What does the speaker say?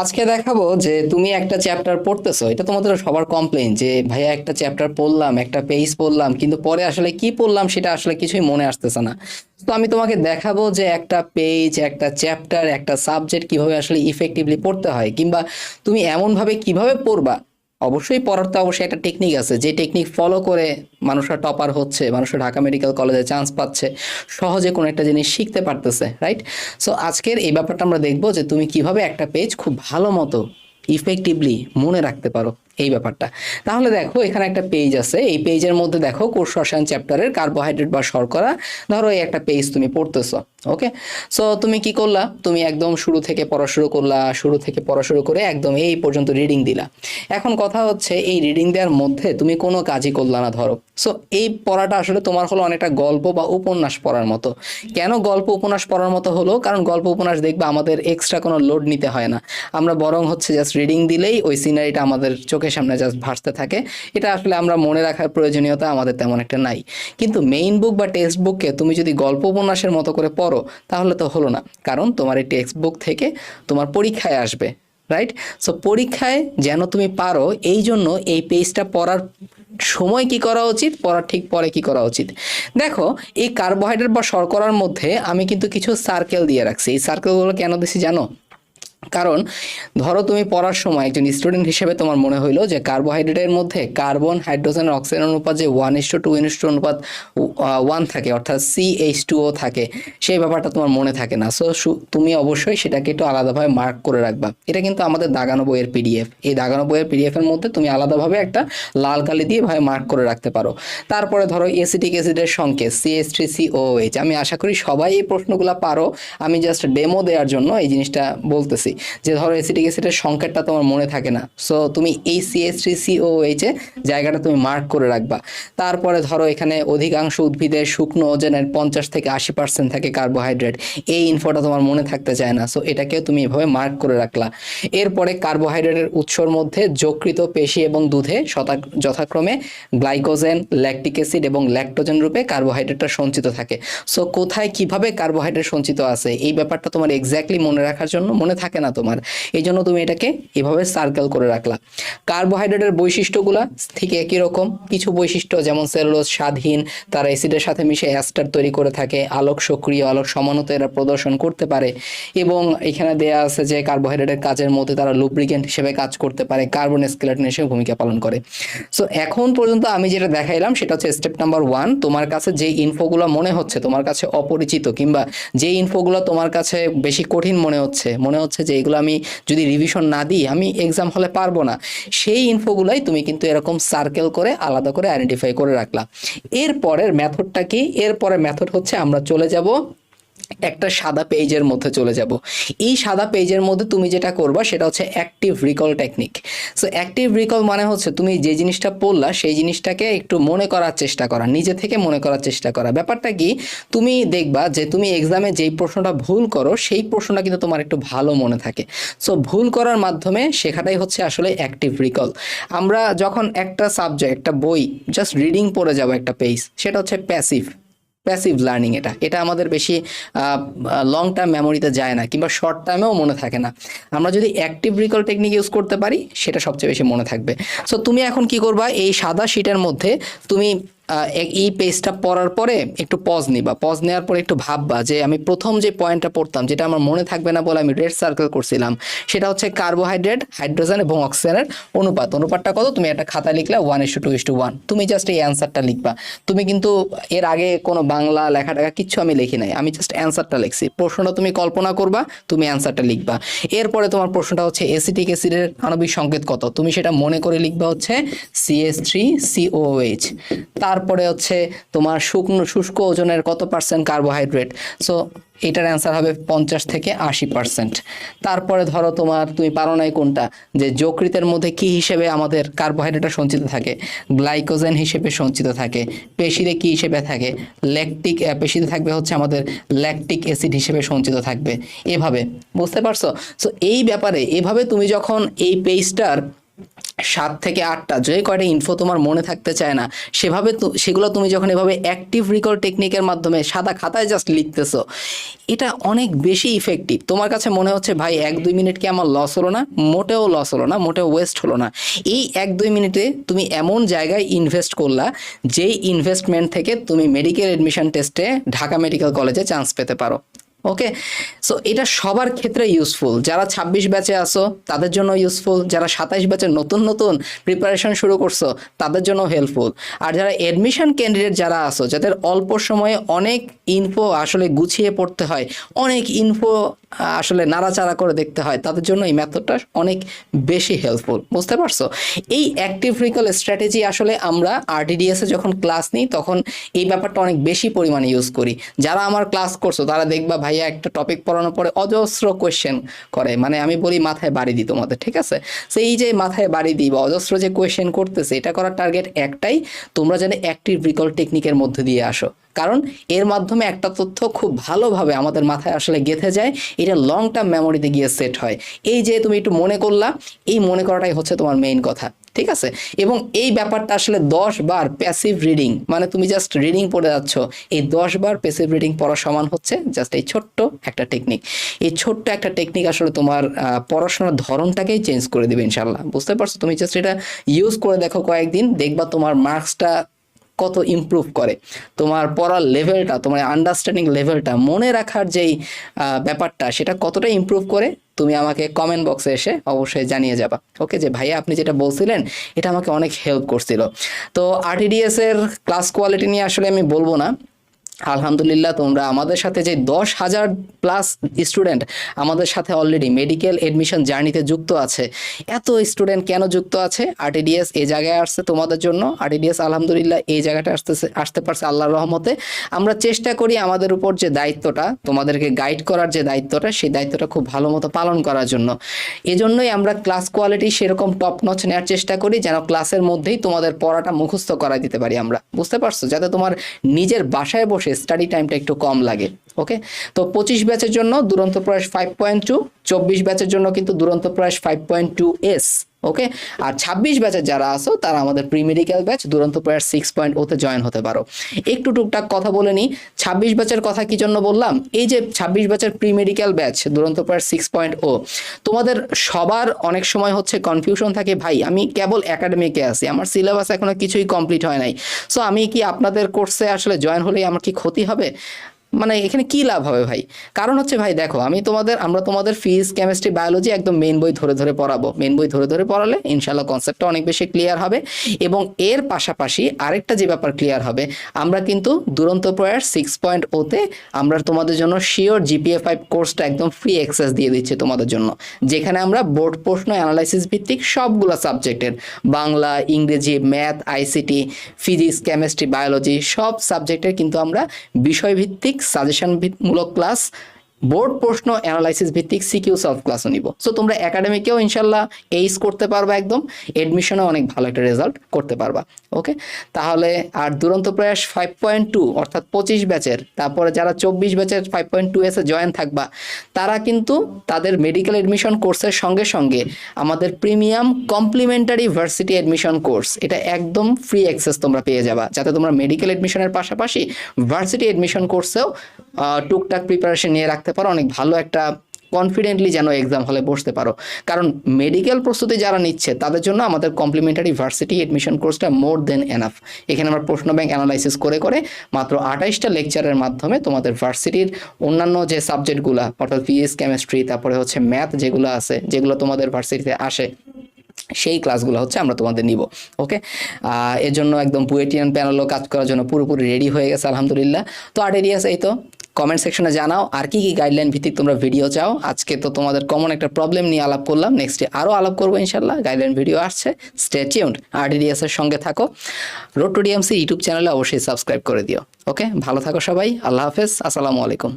আজকে দেখাবো যে তুমি একটা চ্যাপ্টার পড়তেছো, এটা তোমাদের সবার কমপ্লেন যে, ভাইয়া, একটা চ্যাপ্টার পড়লাম, একটা পেজ পড়লাম, কিন্তু পরে আসলে কি পড়লাম সেটা আসলে কিছুই মনে আসতেছে না। তো আমি তোমাকে দেখাবো যে একটা পেজ একটা চ্যাপ্টার একটা সাবজেক্ট কীভাবে আসলে ইফেক্টিভলি পড়তে হয়, কিংবা তুমি এমনভাবে কীভাবে পড়বা অবশ্যই পড়ার তো অবশ্যই একটা টেকনিক আছে। যে টেকনিক ফলো করে মানুষরা টপার হচ্ছে, মানুষরা ঢাকা মেডিকেল কলেজে চান্স পাচ্ছে, সহজে কোনো একটা জিনিস শিখতে পারতেছে রাইট সো আজকের এই ব্যাপারটা আমরা দেখব যে তুমি কীভাবে একটা পেজ খুব ভালো মতো ইফেক্টিভলি মনে রাখতে পারো। এই ব্যাপারটা। তাহলে দেখো, এখানে একটা পেজ আছে। এই পেজের মধ্যে দেখো, কোষ রসায়ন চ্যাপ্টারের কার্বোহাইড্রেট বা শর্করা। ধরো, এই একটা পেজ তুমি পড়তেছো ওকে সো তুমি কি করলা? তুমি একদম শুরু থেকে পড়া শুরু করলা, শুরু থেকে পড়া শুরু করে একদম এই পর্যন্ত রিডিং দিলা। এখন কথা হচ্ছে, এই রিডিং দেওয়ার মধ্যে তুমি কোনো কাজই করলা না, ধরো। সো এই পড়াটা আসলে তোমার হলো অনেকটা গল্প বা উপন্যাস পড়ার মতো। কেন গল্প উপন্যাস পড়ার মতো হলো? কারণ গল্প উপন্যাস দেখবে আমাদের এক্সট্রা কোনো লোড নিতে হয় না। আমরা বরং হচ্ছে জাস্ট রিডিং দিলেই ওই সিনারিটা আমাদের চোখের সামনে জাস্ট ভাসতে থাকে। এটা আসলে আমরা মনে রাখার প্রয়োজনীয়তা আমাদের তেমন একটা নাই। কিন্তু মেইন বুক বা টেক্সট বুককে তুমি যদি গল্প উপন্যাসের মতো করে পড়ো, তাহলে তো হলো না। কারণ তোমার এই টেক্সট বুক থেকে তোমার পরীক্ষায় আসবে রাইট সো পরীক্ষায় যেন তুমি পারো, এই জন্য এই পেজটা পড়ার সময় কি করা উচিত, পড়ার ঠিক পরে কি করা উচিত? দেখো, এই কার্বোহাইড্রেট বা শর্করার মধ্যে আমি কিন্তু কিছু সার্কেল দিয়ে রাখছি। এই সার্কেলগুলো কেন দিছি জানো? কারণ ধরো তুমি পড়ার সময় একজন স্টুডেন্ট হিসেবে তোমার মনে হইল যে কার্বোহাইড্রেটের মধ্যে কার্বন হাইড্রোজেন অক্সিজেন অনুপাত যে ওয়ান ইস টু টু অনুপাত ওয়ান থাকে, অর্থাৎ সি এইচ টু ও থাকে, সেই ব্যাপারটা তোমার মনে থাকে না। সো তুমি অবশ্যই সেটাকে একটু আলাদাভাবে মার্ক করে রাখবা। এটা কিন্তু আমাদের দাগানো বইয়ের পিডিএফ এই দাগানো বইয়ের পিডিএফ এর মধ্যে তুমি আলাদাভাবে একটা লাল কালি দিয়ে ভাবে মার্ক করে রাখতে পারো। তারপরে ধরো এসিটিক অ্যাসিডের সংকেত CS three C O H আমি আশা করি সবাই এই প্রশ্নগুলো পারো। আমি জাস্ট ডেমো দেওয়ার জন্য এই জিনিসটা বলতেছি। যে ধরো এসিটিক অ্যাসিডের সংকেতটা তোমার মনে থাকে না। সো তুমি এই CS three C O H জায়গাটা তুমি মার্ক করে রাখবা। তারপরে ধরো এখানে অধিকাংশ উদ্ভিদের শুকনো ওজনের পঞ্চাশ থেকে আশি পার্সেন্ট থাকে কার্বোহাইড্রেট এই ইনফোটা তোমার মনে থাকতে চায় না। সো এটাকেও তুমি এভাবে মার্ক করে রাখলা। এরপরে কার্বোহাইড্রেটের উৎসর মধ্যে যকৃত পেশি এবং দুধে শতা- যথাক্রমে গ্লাইকোজেন ল্যাকটিক অ্যাসিড এবং ল্যাকটোজেন রূপে কার্বোহাইড্রেটটা সঞ্চিত থাকে। সো কোথায় কীভাবে কার্বোহাইড্রেট সঞ্চিত আছে? এই ব্যাপারটা তোমার এক্স্যাক্টলি মনে রাখার জন্য মনে থাকে না। তোমার। এই জন্য তুমি এটাকে এভাবে সার্কেল করে রাখলা। কার্বোহাইড্রেটের বৈশিষ্ট্যগুলা ঠিক একই রকম। কিছু বৈশিষ্ট্য যেমন সেলুলোজ স্বাধীন, তারা অ্যাসিডের সাথে মিশে অ্যাস্টার তৈরি করে থাকে, আলোক সক্রিয়, আলোক সমানতা এরা প্রদর্শন করতে পারে। এবং এখানে দেয়া আছে যে কার্বোহাইড্রেটের কাজের মধ্যে তারা লুব্রিকেন্ট হিসেবে কাজ করতে পারে কার্বন স্কেলেটন হিসেবে ভূমিকা পালন করে। সো এখন পর্যন্ত আমি যেটা দেখাইলাম সেটা হচ্ছে স্টেপ নাম্বার ওয়ান তোমার কাছে যে ইনফোগুলো মনে হচ্ছে, তোমার কাছে অপরিচিত কিংবা যে ইনফোগুলো তোমার কাছে বেশি কঠিন মনে হচ্ছে মনে হচ্ছে যে এগুলো আমি যদি রিভিশন না দিই, আমি এক্সাম হলে পারব না। সেই ইনফোগুলাই তুমি কিন্তু এরকম সার্কেল করে আলাদা করে আইডেন্টিফাই করে রাখলা। এরপরের মেথডটা কি? এরপরের মেথড হচ্ছে আমরা চলে যাব একটা সাদা পেজের মধ্যে চলে যাব। এই সাদা পেজের মধ্যে তুমি যেটা করবা সেটা হচ্ছে active recall technique so active recall মানে হচ্ছে তুমি যে জিনিসটা পড়লা সেই জিনিসটাকে একটু মনে করার চেষ্টা করা, নিজে থেকে মনে করার চেষ্টা করা। ব্যাপারটা কি? তুমি দেখবা যে তুমি এক্সামে যেই প্রশ্নটা ভুল করো সেই প্রশ্নটা কিন্তু তোমার একটু ভালো মনে থাকে। সো ভুল করার মাধ্যমে শেখাটাই হচ্ছে আসলে অ্যাক্টিভ রিকল আমরা যখন একটা সাবজেক্ট একটা বই জাস্ট রিডিং পড়ে যাব একটা পেজ সেটা হচ্ছে প্যাসিভ প্যাসিভ লার্নিং এটা। এটা আমাদের বেশি লং টার্ম মেমোরিতে যায় না, কিংবা শর্ট টার্মেও মনে থাকে না। আমরা যদি অ্যাক্টিভ রিকল টেকনিক ইউজ করতে পারি, সেটা সবচেয়ে বেশি মনে থাকবে। সো তুমি এখন কি করবা? এই সাদা শিটের মধ্যে তুমি এই পেজটা পড়ার পরে একটু পজ নিবা। পজ নেওয়ার পরে একটু ভাববা যে আমি প্রথম যে পয়েন্টটা পড়তাম, যেটা আমার মনে থাকবে না বলে আমি রেড সার্কেল করছিলাম, সেটা হচ্ছে কার্বোহাইড্রেট হাইড্রোজেন এবং অক্সিজেনের অনুপাত। অনুপাতটা কত? তুমি একটা খাতা লিখলে one is to two is to one তুমি জাস্ট এই অ্যান্সারটা লিখবা। তুমি কিন্তু এর আগে কোনো বাংলা লেখা টাকা কিচ্ছু আমি লিখি নাই। আমি জাস্ট অ্যান্সারটা লিখছি। প্রশ্নটা তুমি কল্পনা করবা, তুমি অ্যান্সারটা লিখবা। এরপরে তোমার প্রশ্নটা হচ্ছে এসিটিক অ্যাসিডের আণবিক সংকেত কত? তুমি সেটা মনে করে লিখবা হচ্ছে সিএস থ্রি সিওএইচ তারপরে হচ্ছে তোমার শুকনো, শুষ্ক ওজনের কত পার্সেন্ট কার্বোহাইড্রেট সো এটার অ্যান্সার হবে পঞ্চাশ থেকে আশি পার্সেন্ট তারপরে ধরো তোমার, তুমি পারো নাই কোনটা? যে যকৃতের মধ্যে কি হিসেবে আমাদের কার্বোহাইড্রেটটা সঞ্চিত থাকে? গ্লাইকোজেন হিসেবে সঞ্চিত থাকে। পেশিতে কি হিসেবে থাকে? ল্যাকটিক পেশিতে থাকবে হচ্ছে আমাদের ল্যাকটিক অ্যাসিড হিসেবে সঞ্চিত থাকবে। এভাবে, বুঝতে পারছ? সো এই ব্যাপারে এভাবে তুমি যখন এই পেজটার সাত থেকে আটটা, যে কয়টা ইনফো তোমার মনে থাকতে চায় না, সেভাবে সেগুলো তুমি যখন এভাবে অ্যাক্টিভ রিকল টেকনিকের মাধ্যমে সাদা খাতায় জাস্ট লিখতেছো, এটা অনেক বেশি ইফেক্টিভ তোমার কাছে মনে হচ্ছে, ভাই, এক, দুই মিনিট কি আমার লস হলো না? মোটেও লস হলো না, মোটেও ওয়েস্ট হলো না। এই এক, দুই মিনিটে তুমি এমন জায়গায় ইনভেস্ট করলা, যেই ইনভেস্টমেন্ট থেকে তুমি মেডিকেল এডমিশন টেস্টে ঢাকা মেডিকেল কলেজে চান্স পেতে পারো। ওকে সো এটা সবার ক্ষেত্রে ইউজফুল যারা ছাব্বিশ ব্যাচে আসো তাদের জন্য ইউজফুল যারা সাতাইশ ব্যাচে নতুন নতুন প্রিপারেশন শুরু করছ, তাদের জন্য হেল্পফুল আর যারা এডমিশন ক্যান্ডিডেট যারা আসো যাদের অল্প সময়ে অনেক ইনফো আসলে গুছিয়ে পড়তে হয়, অনেক ইনফো আসলে নাড়াচাড়া করে দেখতে হয়, তাদের জন্য এই মেথডটা অনেক বেশি হেল্পফুল বুঝতে পারছ? এই অ্যাক্টিভ রিকল স্ট্র্যাটেজি আসলে আমরা আরটিডিএস যখন ক্লাস নিই, তখন এই ব্যাপারটা অনেক বেশি পরিমাণে ইউজ করি। যারা আমার ক্লাস করছ, তারা দেখবা ভাইয়া একটা টপিক পড়ানোর পরে অজস্র কোয়েশ্চেন করে। মানে আমি বলি, মাথায় বাড়ি দিই তোমাদের, ঠিক আছে? তো এই যে মাথায় বাড়ি দিই বা অজস্র যে কোয়েশ্চেন করতেছে, এটা করার টার্গেট একটাই, তোমরা যেন অ্যাক্টিভ রিকল টেকনিকের মধ্যে দিয়ে আসো। কারণ এর মাধ্যমে একটা তথ্য খুব ভালোভাবে আমাদের মাথায় আসলে গেঁথে যায়, এটা লং টার্ম মেমোরিতে গিয়ে সেট হয়। এই যে তুমি একটু মনে করলা, এই মনে করাটাই হচ্ছে তোমার মেইন কথা। ঠিক আছে? এবং এই ব্যাপারটা আসলে দশ বার প্যাসিভ রিডিং মানে তুমি জাস্ট রিডিং পড়ে যাচ্ছ, এই দশ বার প্যাসিভ রিডিং পড়া সমান হচ্ছে জাস্ট এই ছোট্ট একটা টেকনিক এই ছোট্ট একটা টেকনিক আসলে তোমার পড়াশোনার ধরনটাকেই চেঞ্জ করে দেবে ইনশাল্লাহ বুঝতে পারছ? তুমি জাস্ট এটা ইউজ করে দেখো কয়েকদিন, দেখবা তোমার মার্কসটা কত ইমপ্রুভ করে। তোমার পড়ার লেভেলটা তোমার আন্ডারস্ট্যান্ডিং লেভেলটা মনে রাখার যেই ব্যাপারটা, সেটা কতটা ইমপ্রুভ করে তুমি আমাকে কমেন্ট বক্সে এসে অবশ্যই জানিয়ে যাবা। ওকে যে ভাইয়া আপনি যেটা বলছিলেন, এটা আমাকে অনেক হেল্প করছিল। তো আরটিডিএস এর ক্লাস কোয়ালিটি নিয়ে আসলে আমি বলব না। আলহামদুলিল্লাহ, তোমরা আমাদের সাথে যে দশ হাজার প্লাস স্টুডেন্ট আমাদের সাথে অলরেডি মেডিকেল এডমিশন জার্নিতে যুক্ত আছে, এত স্টুডেন্ট কেন যুক্ত আছে? আরটিডিএস এই জায়গায় আসছে তোমাদের জন্য আরটিডিএস আলহামদুলিল্লাহ এই জায়গাটা আসতেছে, আসতে পারছে আল্লাহর রহমতে। আমরা চেষ্টা করি আমাদের উপর যে দায়িত্বটা, তোমাদেরকে গাইড করার যে দায়িত্বটা, সেই দায়িত্বটা খুব ভালো মতো পালন করার জন্য। এজন্যই আমরা ক্লাস কোয়ালিটি সেরকম টপ নচ নেওয়ার চেষ্টা করি, যেন ক্লাসের মধ্যেই তোমাদের পড়াটা মুখস্থ করাই দিতে পারি আমরা। বুঝতে পারছ? যাতে তোমার নিজের বাসায় বসে স্টাডি টাইমটা একটু কম লাগে। ওকে তো পঁচিশ ব্যাচের জন্য দুরন্ত প্রয়াস ফাইভ পয়েন্ট টু চব্বিশ ব্যাচের জন্য কিন্তু দুরন্ত প্রয়াস ফাইভ পয়েন্ট টু এস ওকে আর ছাব্বিশ ব্যাচের যারা আসো তারা আমাদের প্রি মেডিকেল ব্যাচ দুরন্ত প্রয়াস সিক্স পয়েন্ট ওতে জয়েন হতে পারো। একটু টুকটাক কথা বলে নিই। ছাব্বিশ ব্যাচের কথা কি জন্য বললাম? এই যে ছাব্বিশ ব্যাচের প্রি মেডিকেল ব্যাচ দুরন্ত প্রয়াস সিক্স পয়েন্ট ও তোমাদের সবার অনেক সময় হচ্ছে কনফিউশন থাকে, ভাই, আমি কেবল একাডেমিকে আসি আমার সিলেবাস এখনও কিছুই কমপ্লিট হয় নাই। সো আমি কি আপনাদের কোর্সে আসলে জয়েন হলেই আমার কি ক্ষতি হবে? মানে এখানে কি লাভ হবে ভাই? কারণ হচ্ছে ভাই দেখো, আমি তোমাদের, আমরা তোমাদের ফিজিক্স কেমিস্ট্রি বায়োলজি একদম মেন বই ধরে ধরে পড়াবো। মেন বই ধরে ধরে পড়ালে ইনশাল্লাহ কনসেপ্টটা অনেক বেশি ক্লিয়ার হবে এবং এর পাশাপাশি আরেকটা যে ব্যাপার ক্লিয়ার হবে, আমরা কিন্তু দুরন্ত প্রয়ার সিক্স পয়েন্ট ওতে আমরা তোমাদের জন্য শিওর জিপিএ ফাইভ কোর্সটা একদম ফ্রি অ্যাক্সেস দিয়ে দিচ্ছি তোমাদের জন্য। যেখানে আমরা বোর্ড প্রশ্ন অ্যানালাইসিস ভিত্তিক সবগুলো সাবজেক্টের বাংলা, ইংরেজি math ICT physics chemistry biology সব সাবজেক্টের কিন্তু আমরা বিষয়ভিত্তিক সাজেশন মূলক ক্লাস বোর্ড প্রশ্ন অ্যানালাইসিস ভিত্তিক সিকিউ সলভ ক্লাসও নিব। সো তোমরা একাডেমিকেও ইনশাল্লাহ এইস করতে পারবা একদম এডমিশনেও অনেক ভালো একটা রেজাল্ট করতে পারবা ওকে তাহলে আর দুরন্ত প্রয়াস ফাইভ পয়েন্ট টু অর্থাৎ পঁচিশ ব্যাচের তারপরে যারা চব্বিশ ব্যাচের ফাইভ পয়েন্ট টু এসে জয়েন থাকবা, তারা কিন্তু তাদের মেডিকেল এডমিশন কোর্সের সঙ্গে সঙ্গে আমাদের premium complimentary varsity admission course এটা একদম ফ্রি অ্যাক্সেস তোমরা পেয়ে যাবা। যাতে তোমরা মেডিকেল এডমিশনের পাশাপাশি ভার্সিটি এডমিশন কোর্সেও টুকটাক প্রিপারেশন নিয়ে রাখতে পারো। অনেক ভালো একটা কনফিডেন্টলি যেন এক্সাম হলে বসতে পারো। কারণ মেডিকেল প্রস্তুতি যারা নিচ্ছে, তাদের জন্য আমাদের কমপ্লিমেন্টারি ভার্সিটি এডমিশন কোর্সটা মোর দেন এনাফ এখানে আমরা প্রশ্ন ব্যাংক অ্যানালাইসিস করে করে মাত্র আঠাইশটা লেকচারের মাধ্যমে তোমাদের ভার্সিটির অন্যান্য যে সাবজেক্টগুলো অর্থাৎ ফিজিক্স কেমিস্ট্রি তারপরে হচ্ছে ম্যাথ যেগুলো আছে, যেগুলো তোমাদের ভার্সিটিতে আসে, সেই ক্লাসগুলো হচ্ছে আমরা তোমাদের নিব। ওকে এর জন্য একদম পুয়েটিয়ান প্যানেলও কাজ করার জন্য পুরোপুরি রেডি হয়ে গেছে, আলহামদুলিল্লাহ। তো আর এরিয়াস এই তো। কমেন্ট সেকশনে জানাও আর কি কি গাইডলাইন ভিত্তিক তোমরা ভিডিও চাও। আজকে তো তোমাদের কমন একটা প্রবলেম নিয়ে আলাপ করলাম। নেক্সটে আরও আলাপ করব ইনশাল্লাহ গাইডলাইন ভিডিও আসছে। স্টে টিউন্ড আর এর সঙ্গে থাকো। রোড টু ডিএমসি ইউটিউব চ্যানেলে অবশ্যই সাবস্ক্রাইব করে দিও। ওকে ভালো থাকো সবাই। আল্লাহ হাফেজ। আসসালামু আলাইকুম।